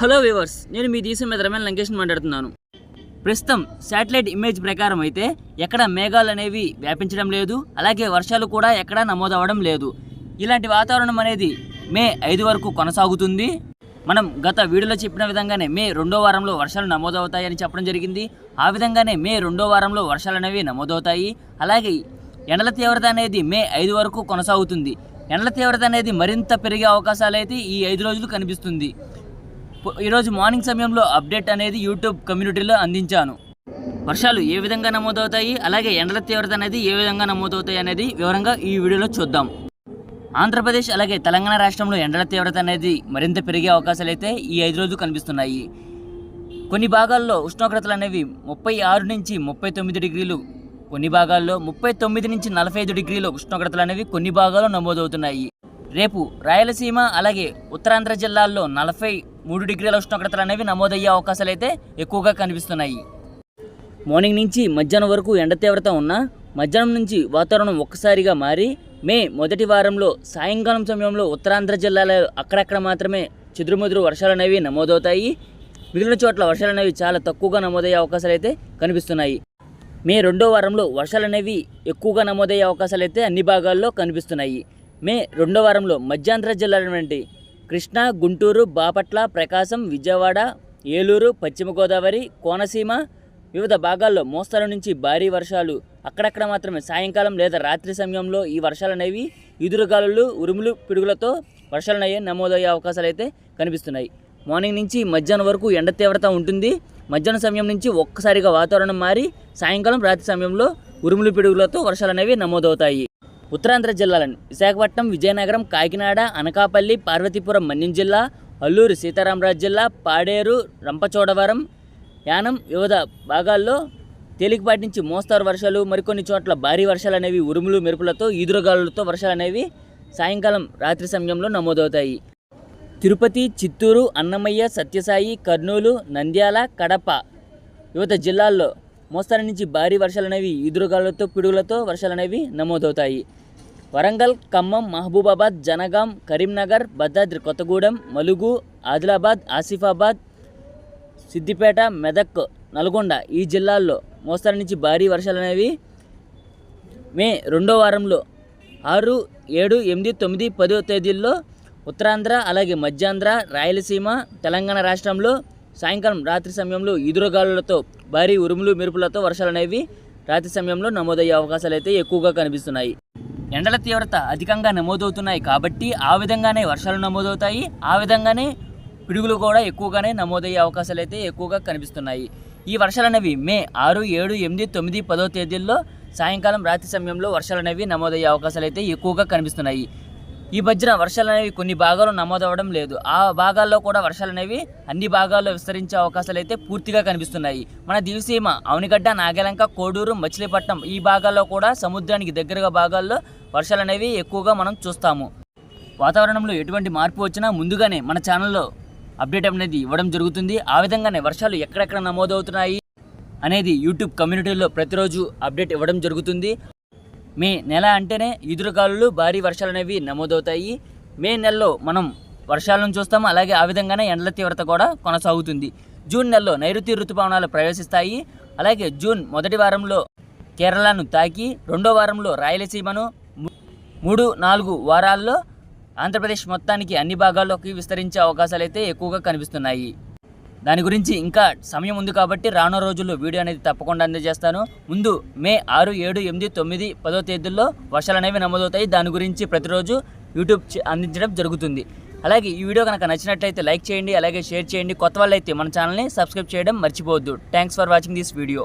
Hello viewers నేను మీ దేశం మీద రమేష్ లంకేష్ మాట్లాడుతున్నాను. ప్రస్తుతం శాటిలైట్ ఇమేజ్ ప్రకారం అయితే ఎక్కడ మేఘాలు అనేవి వ్యాపించడం లేదు అలాగే వర్షాలు కూడా ఎక్కడా నమోదవడం లేదు. ఇలాంటి వాతావరణం అనేది మే ఐదు వరకు కొనసాగుతుంది. మనం గత వీడియోలో చెప్పిన విధంగానే మే రెండో వారంలో వర్షాలు నమోదవుతాయని చెప్పడం జరిగింది. ఆ విధంగానే మే రెండో వారంలో వర్షాలు అనేవి నమోదవుతాయి. అలాగే ఎండల తీవ్రత అనేది మే ఐదు వరకు కొనసాగుతుంది. ఎండల తీవ్రత అనేది మరింత పెరిగే అవకాశాలు అయితే ఈ ఐదు రోజులు కనిపిస్తుంది. ఈరోజు మార్నింగ్ సమయంలో అప్డేట్ అనేది యూట్యూబ్ కమ్యూనిటీలో అందించాను. వర్షాలు ఏ విధంగా నమోదవుతాయి అలాగే ఎండల తీవ్రత అనేది ఏ విధంగా నమోదవుతాయి అనేది వివరంగా ఈ వీడియోలో చూద్దాం. ఆంధ్రప్రదేశ్ అలాగే తెలంగాణ రాష్ట్రంలో ఎండల తీవ్రత అనేది మరింత పెరిగే అవకాశాలు అయితే ఈ ఐదు రోజులు కనిపిస్తున్నాయి. కొన్ని భాగాల్లో ఉష్ణోగ్రతలు అనేవి ముప్పై ఆరు నుంచి ముప్పై తొమ్మిది డిగ్రీలు కొన్ని భాగాల్లో ముప్పై తొమ్మిది నుంచి నలభై ఐదు డిగ్రీల ఉష్ణోగ్రతలు అనేవి కొన్ని భాగాల్లో నమోదవుతున్నాయి. రేపు రాయలసీమ అలాగే ఉత్తరాంధ్ర జిల్లాల్లో నలభై మూడు డిగ్రీల ఉష్ణోగ్రతలు అనేవి నమోదయ్యే అవకాశాలు అయితే ఎక్కువగా కనిపిస్తున్నాయి. మార్నింగ్ నుంచి మధ్యాహ్నం వరకు ఎండ తీవ్రత ఉన్నా మధ్యాహ్నం నుంచి వాతావరణం ఒక్కసారిగా మారి మే మొదటి వారంలో సాయంకాలం సమయంలో ఉత్తరాంధ్ర జిల్లాలో అక్కడక్కడ మాత్రమే చెదురుమదురు వర్షాలు అనేవి నమోదవుతాయి. మిగిలిన చోట్ల వర్షాలు అనేవి చాలా తక్కువగా నమోదయ్యే అవకాశాలు అయితే కనిపిస్తున్నాయి. మే రెండో వారంలో వర్షాలు అనేవి ఎక్కువగా నమోదయ్యే అవకాశాలు అయితే అన్ని భాగాల్లో కనిపిస్తున్నాయి. మే రెండో వారంలో మధ్యాంధ్ర జిల్లాలైనటువంటి కృష్ణా గుంటూరు బాపట్ల ప్రకాశం విజయవాడ ఏలూరు పశ్చిమ గోదావరి కోనసీమ వివిధ భాగాల్లో మోస్తరు నుంచి భారీ వర్షాలు. అక్కడక్కడ మాత్రమే సాయంకాలం లేదా రాత్రి సమయంలో ఈ వర్షాలు అనేవి ఈదురుగాలులు ఉరుములు పిడుగులతో వర్షాలు అనేవి నమోదయ్యే అవకాశాలు అయితే కనిపిస్తున్నాయి. మార్నింగ్ నుంచి మధ్యాహ్నం వరకు ఎండ తీవ్రత ఉంటుంది. మధ్యాహ్నం సమయం నుంచి ఒక్కసారిగా వాతావరణం మారి సాయంకాలం రాత్రి సమయంలో ఉరుములు పిడుగులతో వర్షాలు అనేవి నమోదవుతాయి. ఉత్తరాంధ్ర జిల్లాలను విశాఖపట్నం విజయనగరం కాకినాడ అనకాపల్లి పార్వతీపురం మన్యం జిల్లా అల్లూరు సీతారామరాజు జిల్లా పాడేరు రంపచోడవరం యానం వివిధ భాగాల్లో తేలికపాటి నుంచి మోస్తారు వర్షాలు మరికొన్ని చోట్ల భారీ వర్షాలు అనేవి ఉరుములు మెరుపులతో ఈదురుగాలులతో వర్షాలు అనేవి సాయంకాలం రాత్రి సమయంలో నమోదవుతాయి. తిరుపతి చిత్తూరు అన్నమయ్య సత్యసాయి కర్నూలు నంద్యాల కడప వివిధ జిల్లాల్లో మోస్తరు నుంచి భారీ వర్షాలు అనేవి పిడుగులతో వర్షాలు అనేవి నమోదవుతాయి. వరంగల్ ఖమ్మం మహబూబాబాద్ జనగాం కరీంనగర్ భద్రాద్రి కొత్తగూడెం మలుగు ఆదిలాబాద్ ఆసిఫాబాద్ సిద్దిపేట మెదక్ నల్గొండ ఈ జిల్లాల్లో మోస్తరు నుంచి భారీ వర్షాలు అనేవి మే రెండో వారంలో ఆరు ఏడు ఎనిమిది తొమ్మిది పదో తేదీల్లో ఉత్తరాంధ్ర అలాగే మధ్యాంధ్ర రాయలసీమ తెలంగాణ రాష్ట్రంలో సాయంకాలం రాత్రి సమయంలో ఈదురుగాలులతో భారీ ఉరుములు మెరుపులతో వర్షాలు అనేవి రాత్రి సమయంలో నమోదయ్యే అవకాశాలు అయితే ఎక్కువగా కనిపిస్తున్నాయి. ఎండల తీవ్రత అధికంగా నమోదవుతున్నాయి కాబట్టి ఆ విధంగానే వర్షాలు నమోదవుతాయి. ఆ విధంగానే పిడుగులు కూడా ఎక్కువగానే నమోదయ్యే అవకాశాలు అయితే ఎక్కువగా కనిపిస్తున్నాయి. ఈ వర్షాలు అనేవి మే ఆరు ఏడు ఎనిమిది తొమ్మిది పదో తేదీల్లో సాయంకాలం రాత్రి సమయంలో వర్షాలు అనేవి నమోదయ్యే అవకాశాలు అయితే ఎక్కువగా కనిపిస్తున్నాయి. ఈ మధ్యన వర్షాలు అనేవి కొన్ని భాగాల్లో నమోదవడం లేదు. ఆ భాగాల్లో కూడా వర్షాలు అనేవి అన్ని భాగాల్లో విస్తరించే అవకాశాలు అయితే పూర్తిగా కనిపిస్తున్నాయి. మన దివిసీమ అవనిగడ్డ నాగలంక కోడూరు మచిలీపట్నం ఈ భాగాల్లో కూడా సముద్రానికి దగ్గరగా భాగాల్లో వర్షాలు అనేవి ఎక్కువగా మనం చూస్తాము. వాతావరణంలో ఎటువంటి మార్పు వచ్చినా ముందుగానే మన ఛానల్లో అప్డేట్ అనేది ఇవ్వడం జరుగుతుంది. ఆ విధంగానే వర్షాలు ఎక్కడెక్కడ నమోదవుతున్నాయి అనేది యూట్యూబ్ కమ్యూనిటీలో ప్రతిరోజు అప్డేట్ ఇవ్వడం జరుగుతుంది. మే నెల అంటేనే ఈదురుగాలులు భారీ వర్షాలు అనేవి నమోదవుతాయి. మే నెలలో మనం వర్షాలను చూస్తాము. అలాగే ఆ విధంగానే ఎండల తీవ్రత కూడా కొనసాగుతుంది. జూన్ నెలలో నైరుతి ఋతుపవనాలు ప్రవేశిస్తాయి. అలాగే జూన్ మొదటి వారంలో కేరళను తాకి రెండో వారంలో రాయలసీమను మూడు నాలుగు వారాల్లో ఆంధ్రప్రదేశ్ మొత్తానికి అన్ని భాగాల్లోకి విస్తరించే అవకాశాలు అయితే ఎక్కువగా కనిపిస్తున్నాయి. దాని గురించి ఇంకా సమయం ఉంది కాబట్టి రానున్న రోజుల్లో వీడియో అనేది తప్పకుండా అందజేస్తాను. ముందు మే ఆరు ఏడు ఎనిమిది తొమ్మిది పదో తేదీల్లో వర్షాలు అనేవి నమోదవుతాయి. దాని గురించి ప్రతిరోజు యూట్యూబ్ అందించడం జరుగుతుంది. అలాగే ఈ వీడియో కనుక నచ్చినట్లయితే లైక్ చేయండి అలాగే షేర్ చేయండి. కొత్త వాళ్ళైతే మన ఛానల్ని సబ్స్క్రైబ్ చేయడం మర్చిపోవద్దు. Thanks for watching this video